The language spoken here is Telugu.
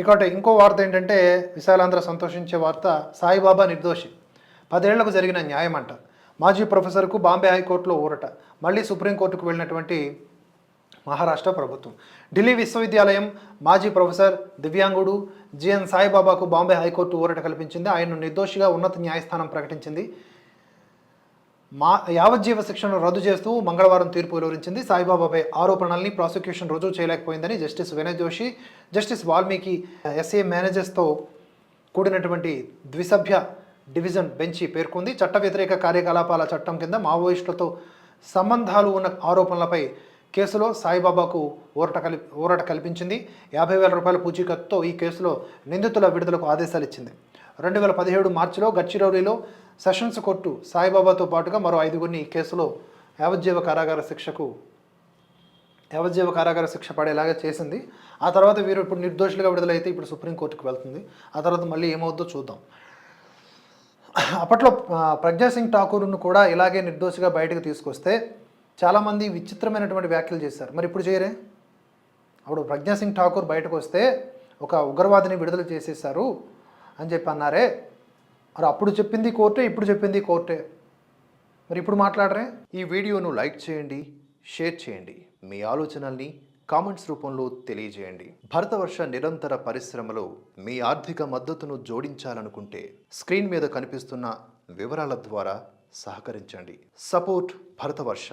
ఇకపోతే ఇంకో వార్త ఏంటంటే విశాలాంధ్ర సంతోషించే వార్త సాయిబాబా నిర్దోషి. పదేళ్ళకు జరిగిన న్యాయం అంట మాజీ ప్రొఫెసర్కు బాంబే హైకోర్టులో ఊరట. మళ్ళీ సుప్రీంకోర్టుకు వెళ్ళినటువంటి మహారాష్ట్ర ప్రభుత్వం. ఢిల్లీ విశ్వవిద్యాలయం మాజీ ప్రొఫెసర్ దివ్యాంగుడు జిఎన్ సాయిబాబాకు బాంబే హైకోర్టు ఊరట కల్పించింది. ఆయన్ను నిర్దోషిగా ఉన్నత న్యాయస్థానం ప్రకటించింది. మా యావజ్జీవ శిక్షను రద్దు చేస్తూ మంగళవారం తీర్పు వెలువరించింది. సాయిబాబాపై ఆరోపణల్ని ప్రాసిక్యూషన్ రుజువు చేయలేకపోయిందని justice Vinay Joshi justice Valmiki SA మేనేజర్స్తో కూడినటువంటి ద్విసభ్య డివిజన్ బెంచి పేర్కొంది. చట్ట వ్యతిరేక కార్యకలాపాల చట్టం కింద మావోయిస్టులతో సంబంధాలు ఉన్న ఆరోపణలపై కేసులో సాయిబాబాకు ఊరట కల్పి ఊరట కల్పించింది. యాభై వేల రూపాయల పూచీకత్తుతో ఈ కేసులో నిందితుల విడుదలకు ఆదేశాలు ఇచ్చింది. రెండు వేల పదిహేడు మార్చిలో గడ్చిరౌలిలో సెషన్స్ కోర్టు సాయిబాబాతో పాటుగా మరో ఐదుగురిని ఈ కేసులో యావజ్జీవ కారాగార శిక్షకు యావజ్జీవ కారాగార శిక్ష పడేలాగా చేసింది. ఆ తర్వాత వీరు ఇప్పుడు నిర్దోషులుగా విడుదలైతే ఇప్పుడు సుప్రీంకోర్టుకు వెళ్తుంది. ఆ తర్వాత మళ్ళీ ఏమవుద్దో చూద్దాం. అప్పట్లో ప్రజ్ఞాసింగ్ ప్రజ్ఞా సింగ్ ఠాకూర్ను కూడా ఇలాగే నిర్దోషిగా బయటకు తీసుకొస్తే చాలామంది విచిత్రమైనటువంటి వ్యాఖ్యలు చేశారు. మరి ఇప్పుడు చేయరే? అప్పుడు ప్రజ్ఞా సింగ్ ఠాకూర్ బయటకు వస్తే ఒక ఉగ్రవాదిని విడుదల చేసేసారు అని చెప్పి అన్నారే. మరి అప్పుడు చెప్పింది కోర్టే ఇప్పుడు చెప్పింది కోర్టే. మరి ఇప్పుడు మాట్లాడరే? ఈ వీడియోను లైక్ చేయండి షేర్ చేయండి. మీ ఆలోచనల్ని కామెంట్స్ రూపంలో తెలియజేయండి. భరతవర్ష నిరంతర పరిశ్రమలో మీ ఆర్థిక మద్దతును జోడించాలనుకుంటే స్క్రీన్ మీద కనిపిస్తున్న వివరాల ద్వారా సహకరించండి. Support Bharatvarsha.